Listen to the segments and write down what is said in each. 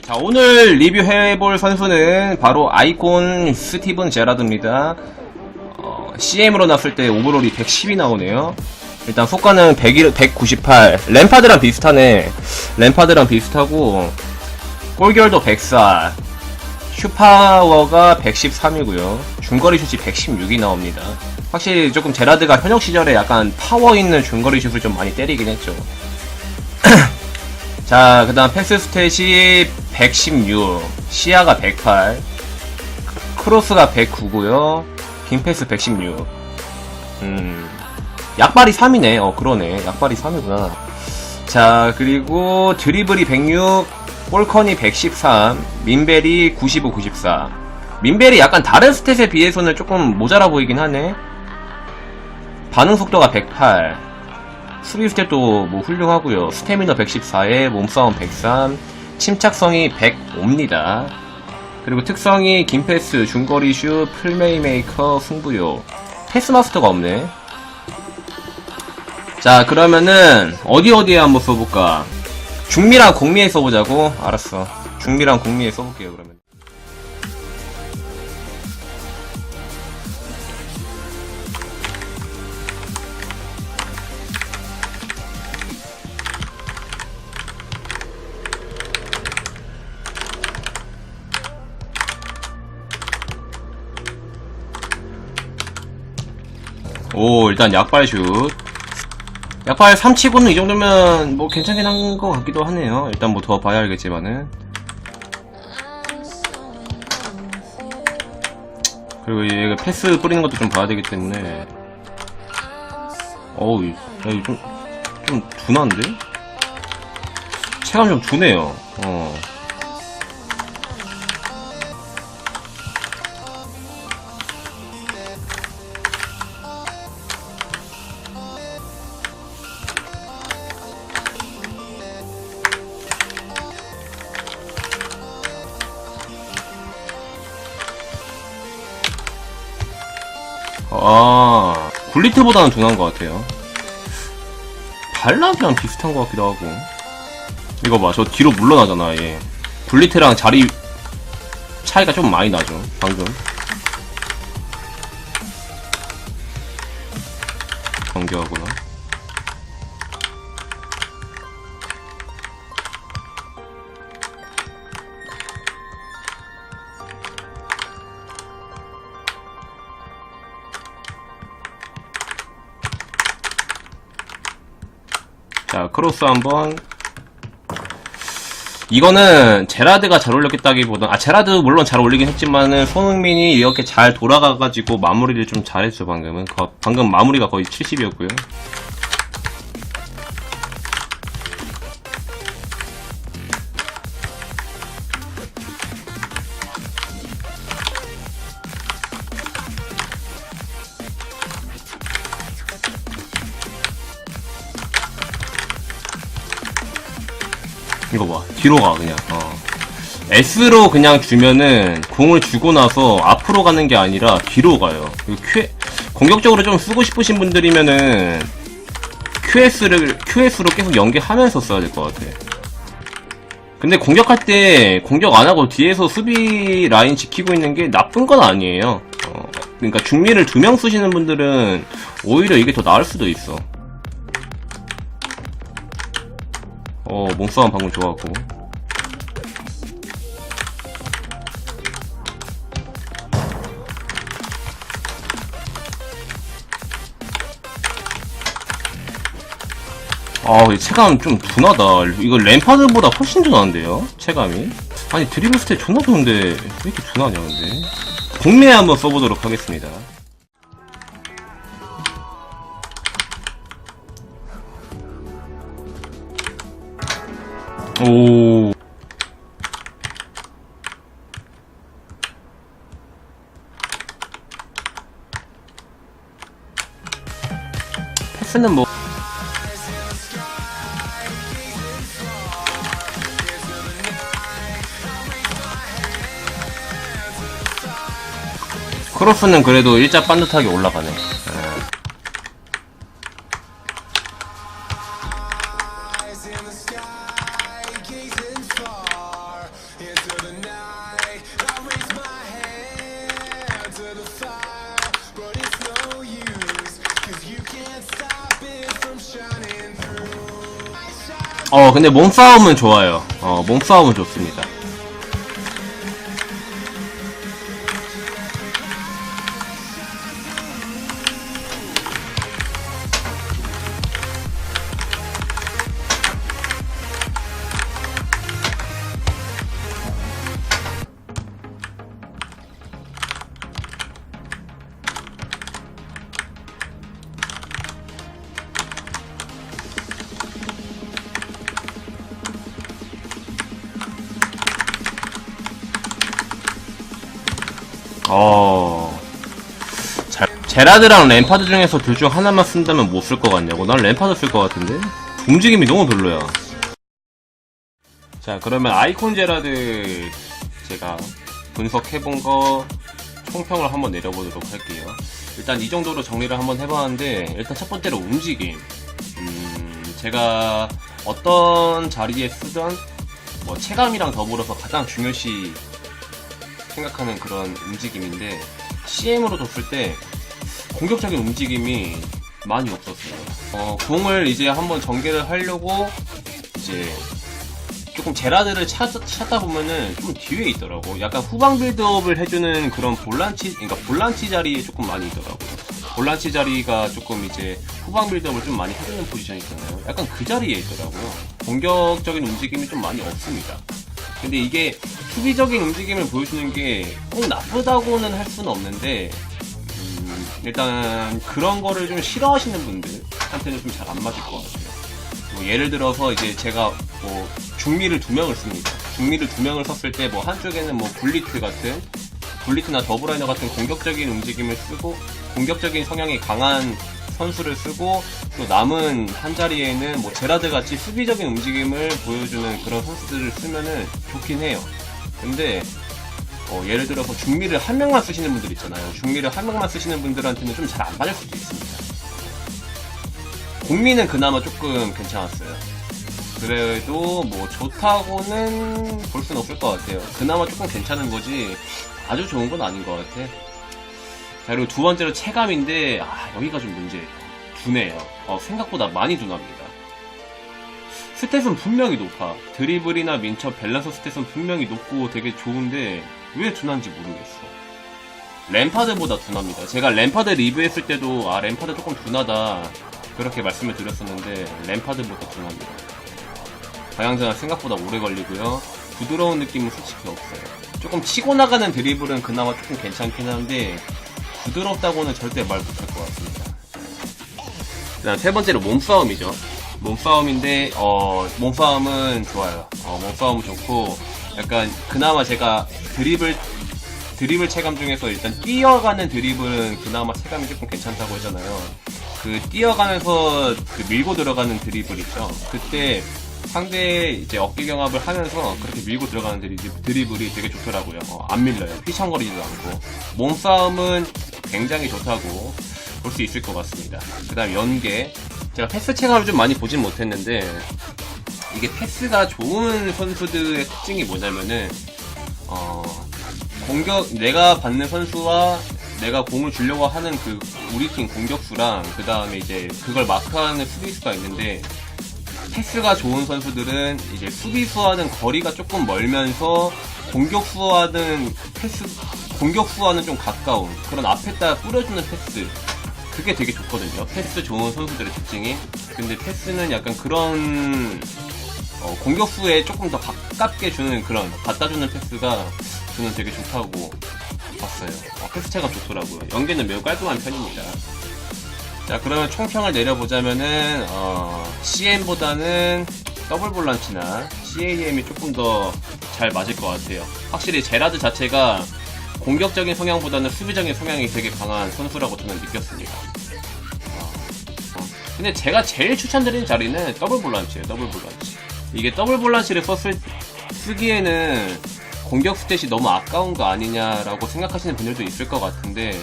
자, 오늘 리뷰해볼 선수는 바로 아이콘 스티븐 제라드입니다. 어, CM으로 났을 때 오버롤이 110이 나오네요. 일단 속가는 101, 198. 램파드랑 비슷하네. 램파드랑 비슷하고, 골결도 104. 슈파워가 113이고요. 중거리 슛이 116이 나옵니다. 확실히 조금 제라드가 현역 시절에 약간 파워 있는 중거리 슛을 좀 많이 때리긴 했죠. 자, 그 다음 패스 스탯이 116, 시야가 108, 크로스가 109고요 긴 패스 116. 음, 약발이 3이네. 어, 그러네. 약발이 3이구나. 자, 그리고 드리블이 106, 볼컨이 113, 민벨이 95, 94. 민벨이 약간 다른 스탯에 비해서는 조금 모자라 보이긴 하네. 반응 속도가 108. 수비 스탯도 뭐 훌륭하고요. 스태미너 114에 몸싸움 103, 침착성이 105입니다. 그리고 특성이 긴 패스, 중거리 슛, 플레이메이커, 승부요. 패스 마스터가 없네. 자, 그러면은 어디 어디에 한번 써볼까? 중미랑 공미에 써보자고. 알았어. 중미랑 공미에 써볼게요. 그러면. 오, 일단 약발 슛. 약발 3치고는 이 정도면 뭐 괜찮긴 한 것 같기도 하네요. 일단 뭐 더 봐야 알겠지만은. 그리고 얘가 패스 뿌리는 것도 좀 봐야 되기 때문에. 어우, 야, 좀, 좀 둔한데? 체감 좀 둔해요. 어. 아, 굴리트보다는 둔한 것 같아요. 발락이랑 비슷한 것 같기도 하고. 이거 봐, 저 뒤로 물러나잖아, 얘. 굴리트랑 자리 차이가 좀 많이 나죠, 방금. 경계하구나. 자, 크로스 한번. 이거는 제라드가 잘 어울렸겠다기보다, 아, 제라드 물론 잘 어울리긴 했지만은, 손흥민이 이렇게 잘 돌아가가지고 마무리를 좀 잘했죠, 방금은. 거- 방금 마무리가 거의 70이었고요. 뒤로 가, 그냥. 어. S로 그냥 주면은 공을 주고 나서 앞으로 가는 게 아니라 뒤로 가요. Q, 공격적으로 좀 쓰고 싶으신 분들이면은 QS를, QS로 계속 연계하면서 써야 될 것 같아. 근데 공격할 때 공격 안 하고 뒤에서 수비 라인 지키고 있는 게 나쁜 건 아니에요. 어, 그러니까 중미를 두 명 쓰시는 분들은 오히려 이게 더 나을 수도 있어. 어, 몸싸움 방금 좋았고. 아, 이 체감 좀 둔하다. 이거 램파드보다 훨씬 둔한데요? 체감이? 아니, 드리블 스탯 존나 좋은데, 왜 이렇게 둔하냐, 근데? 공매에 한번 써보도록 하겠습니다. 오. 패스는 뭐. 크로스는 그래도 일자 반듯하게 올라가네. 어, 근데 몸싸움은 좋아요. 어, 몸싸움은 좋습니다. 어. 자, 제라드랑 램파드 중에서 둘 중 하나만 쓴다면 뭐쓸것 같냐고? 난 램파드 쓸 것 같은데? 움직임이 너무 별로야. 자, 그러면 아이콘 제라드 제가 분석해본 거 총평을 한번 내려보도록 할게요. 일단 이 정도로 정리를 한번 해봤는데, 일단 첫 번째로 움직임. 음, 제가 어떤 자리에 쓰던 뭐 체감이랑 더불어서 가장 중요시 생각하는 그런 움직임인데 CM으로 뒀을 때 공격적인 움직임이 많이 없었어요. 어, 공을 이제 한번 전개를 하려고 이제 조금 제라드를 찾, 찾다 보면은 좀 뒤에 있더라고. 약간 후방 빌드업을 해주는 그런 볼란치, 그러니까 볼란치 자리에 조금 많이 있더라고요. 볼란치 자리가 조금 이제 후방 빌드업을 좀 많이 해주는 포지션이 있잖아요. 약간 그 자리에 있더라고요. 공격적인 움직임이 좀 많이 없습니다. 근데 이게 수비적인 움직임을 보여주는 게 꼭 나쁘다고는 할 수는 없는데 음, 일단 그런 거를 좀 싫어하시는 분들한테는 좀 잘 안 맞을 것 같아요. 뭐 예를 들어서 이제 제가 뭐 중미를 두 명을 씁니다. 중미를 두 명을 썼을 때 뭐 한쪽에는 뭐 굴리트 같은 굴리트나 더블라이너 같은 공격적인 움직임을 쓰고 공격적인 성향이 강한 선수를 쓰고 또 남은 한 자리에는 뭐 제라드 같이 수비적인 움직임을 보여주는 그런 선수들을 쓰면은 좋긴 해요. 근데 어, 예를 들어서 중미를 한 명만 쓰시는 분들 있잖아요. 중미를 한 명만 쓰시는 분들한테는 좀 잘 안 맞을 수도 있습니다. 공미는 그나마 조금 괜찮았어요. 그래도 뭐 좋다고는 볼 수는 없을 것 같아요. 그나마 조금 괜찮은 거지 아주 좋은 건 아닌 것 같아. 자 그리고 두 번째로 체감인데 아 여기가 좀 문제예요. 둔해요. 어, 생각보다 많이 둔합니다. 스탯은 분명히 높아. 드리블이나 민첩, 밸런스 스탯은 분명히 높고 되게 좋은데 왜 둔한지 모르겠어. 램파드보다 둔합니다. 제가 램파드 리뷰했을 때도 아 램파드 조금 둔하다 그렇게 말씀을 드렸었는데 램파드보다 둔합니다. 방향전환 생각보다 오래 걸리고요. 부드러운 느낌은 솔직히 없어요. 조금 치고 나가는 드리블은 그나마 조금 괜찮긴 한데 부드럽다고는 절대 말 못할 것 같습니다. 그다음 세 번째로 몸싸움이죠. 몸싸움인데 어 몸싸움은 좋아요. 어 몸싸움은 좋고 약간 그나마 제가 드리블 드리블 체감 중에서 일단 뛰어가는 드리블은 그나마 체감이 조금 괜찮다고 했잖아요. 그 뛰어가면서 그 밀고 들어가는 드리블 있죠. 그때 상대 이제 어깨 경합을 하면서 그렇게 밀고 들어가는 드리블, 드리블이 되게 좋더라고요. 어, 안 밀려요. 휘청거리지도 않고. 몸싸움은 굉장히 좋다고 볼 수 있을 것 같습니다. 그 다음 연계. 제가 패스 체감을 좀 많이 보진 못했는데, 이게 패스가 좋은 선수들의 특징이 뭐냐면은, 어, 공격, 내가 받는 선수와 내가 공을 주려고 하는 그 우리 팀 공격수랑 그 다음에 이제 그걸 마크하는 수비수가 있는데, 패스가 좋은 선수들은 이제 수비수와는 거리가 조금 멀면서 공격수와는 패스 공격수와는 좀 가까운 그런 앞에다 뿌려주는 패스 그게 되게 좋거든요. 패스 좋은 선수들의 특징이 근데 패스는 약간 그런 어, 공격수에 조금 더 가깝게 주는 그런 갖다 주는 패스가 저는 되게 좋다고 봤어요. 어, 패스 체감 좋더라고요. 연계는 매우 깔끔한 편입니다. 자 그러면 총평을 내려보자면은 어, CM보다는 더블 볼란치나 CAM이 조금 더 잘 맞을 것 같아요. 확실히 제라드 자체가 공격적인 성향보다는 수비적인 성향이 되게 강한 선수라고 저는 느꼈습니다. 어, 어. 근데 제가 제일 추천드리는 자리는 더블 볼란치예요. 더블 볼란치. 이게 더블 볼란치를 썼을 쓰기에는 공격 스탯이 너무 아까운 거 아니냐라고 생각하시는 분들도 있을 것 같은데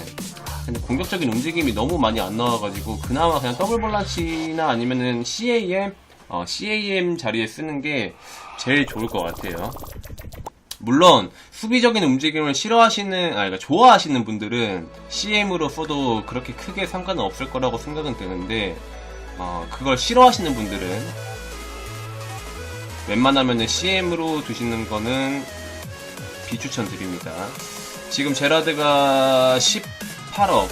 근데 공격적인 움직임이 너무 많이 안 나와가지고 그나마 그냥 더블 볼란치나 아니면은 CAM 어, CAM 자리에 쓰는 게 제일 좋을 것 같아요. 물론 수비적인 움직임을 싫어하시는 아 그러니까 좋아하시는 분들은 CM으로 써도 그렇게 크게 상관은 없을 거라고 생각은 드는데 어, 그걸 싫어하시는 분들은 웬만하면은 CM으로 두시는 거는 비추천 드립니다. 지금 제라드가 18억,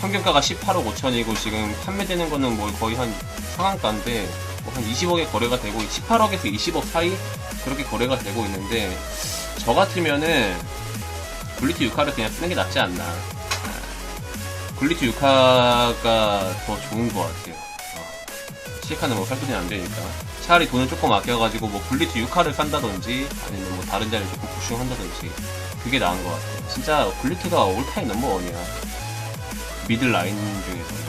평균가가 18억 5천이고 지금 판매되는 거는 뭐 거의 한 상한가인데 뭐 한 20억에 거래가 되고 18억에서 20억 사이 그렇게 거래가 되고 있는데 저 같으면은 굴리티 6화를 그냥 쓰는 게 낫지 않나. 아, 굴리티 6화가 더 좋은 것 같아요. 어. 시카는 뭐 살돈이 안 되니까. 차라리 돈을 조금 아껴가지고 뭐 굴리티 6화를 산다든지 아니면 뭐 다른 자리를 조금 부싱한다든지 그게 나은 것 같아요. 진짜 굴리티가 올타임 넘버원이야. 미들 라인 중에서는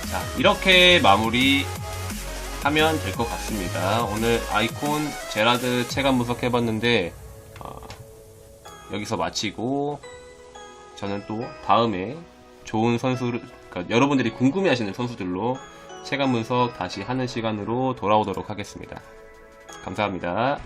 진짜. 자 이렇게 마무리 하면 될 것 같습니다. 오늘 아이콘 제라드 체감 분석 해봤는데 어, 여기서 마치고 저는 또 다음에 좋은 선수를 그러니까 여러분들이 궁금해하시는 선수들로 체감 분석 다시 하는 시간으로 돌아오도록 하겠습니다. 감사합니다.